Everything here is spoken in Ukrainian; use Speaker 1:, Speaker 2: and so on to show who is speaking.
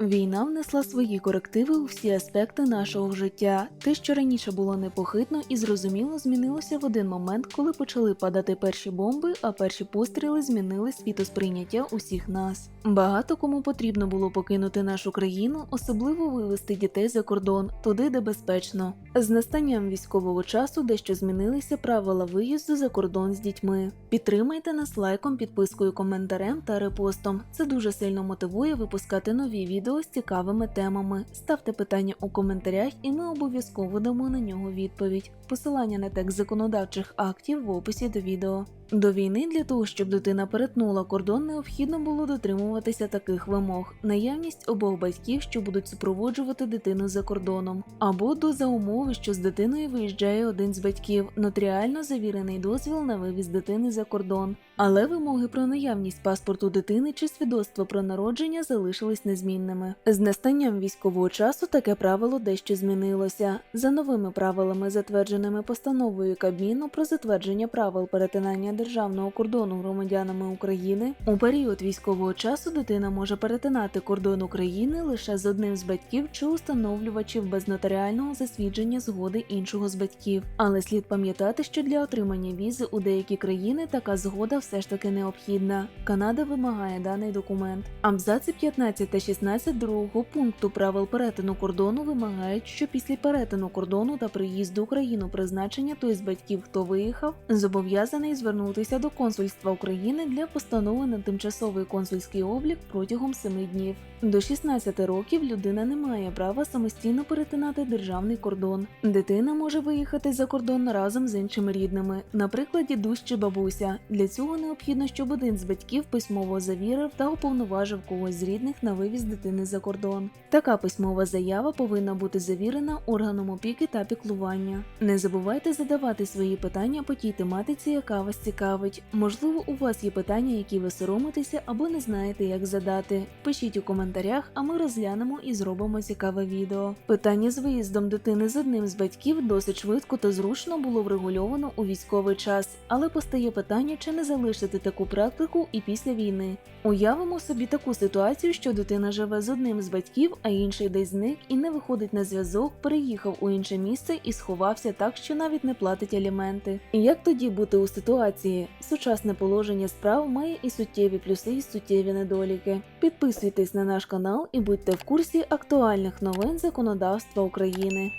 Speaker 1: Війна внесла свої корективи у всі аспекти нашого життя. Те, що раніше було непохитно і зрозуміло, змінилося в один момент, коли почали падати перші бомби, а перші постріли змінили світосприйняття усіх нас. Багато кому потрібно було покинути нашу країну, особливо вивезти дітей за кордон, туди, де безпечно. З настанням військового часу дещо змінилися правила виїзду за кордон з дітьми. Підтримайте нас лайком, підпискою, коментарем та репостом. Це дуже сильно мотивує випускати нові відео з цікавими темами. Ставте питання у коментарях, і ми обов'язково дамо на нього відповідь. Посилання на текст законодавчих актів в описі до відео. До війни для того, щоб дитина перетнула кордон, необхідно було дотримуватися таких вимог: наявність обох батьків, що будуть супроводжувати дитину за кордоном, або до за умови, що з дитиною виїжджає один з батьків, нотаріально завірений дозвіл на вивіз дитини за кордон. Але вимоги про наявність паспорту дитини чи свідоцтва про народження залишились незмінними. З настанням військового часу таке правило дещо змінилося. За новими правилами, затвердженими постановою Кабміну про затвердження правил перетинання державного кордону громадянами України, у період військового часу дитина може перетинати кордон України лише з одним з батьків чи установлювачів без нотаріального засвідчення згоди іншого з батьків. Але слід пам'ятати, що для отримання візи у деякі країни така згода все ж таки необхідна. Канада вимагає даний документ. Абзаци 15 та 16 другого пункту правил перетину кордону вимагають, що після перетину кордону та приїзду у країну призначення той з батьків, хто виїхав, зобов'язаний звернутися до консульства України для постанови на тимчасовий консульський облік протягом 7 днів. До 16 років людина не має права самостійно перетинати державний кордон. Дитина може виїхати за кордон разом з іншими рідними, наприклад, дідусь чи бабуся. Для цього необхідно, щоб один з батьків письмово завірив та уповноважив когось з рідних на вивіз дитини за кордон. Така письмова заява повинна бути завірена органом опіки та піклування. Не забувайте задавати свої питання по тій тематиці, яка вас цікавить. Можливо, у вас є питання, які ви соромитеся або не знаєте, як задати. Пишіть у коментарях, а ми розглянемо і зробимо цікаве відео. Питання з виїздом дитини з одним з батьків досить швидко та зручно було врегульовано у військовий час, але постає питання, чи не залишити таку практику і після війни. Уявимо собі таку ситуацію, що дитина живе з одним з батьків, а інший десь зник і не виходить на зв'язок, переїхав у інше місце і сховався так, що навіть не платить аліменти. Як тоді бути у ситуації? Сучасне положення справ має і суттєві плюси, і суттєві недоліки. Підписуйтесь на наш канал і будьте в курсі актуальних новин законодавства України.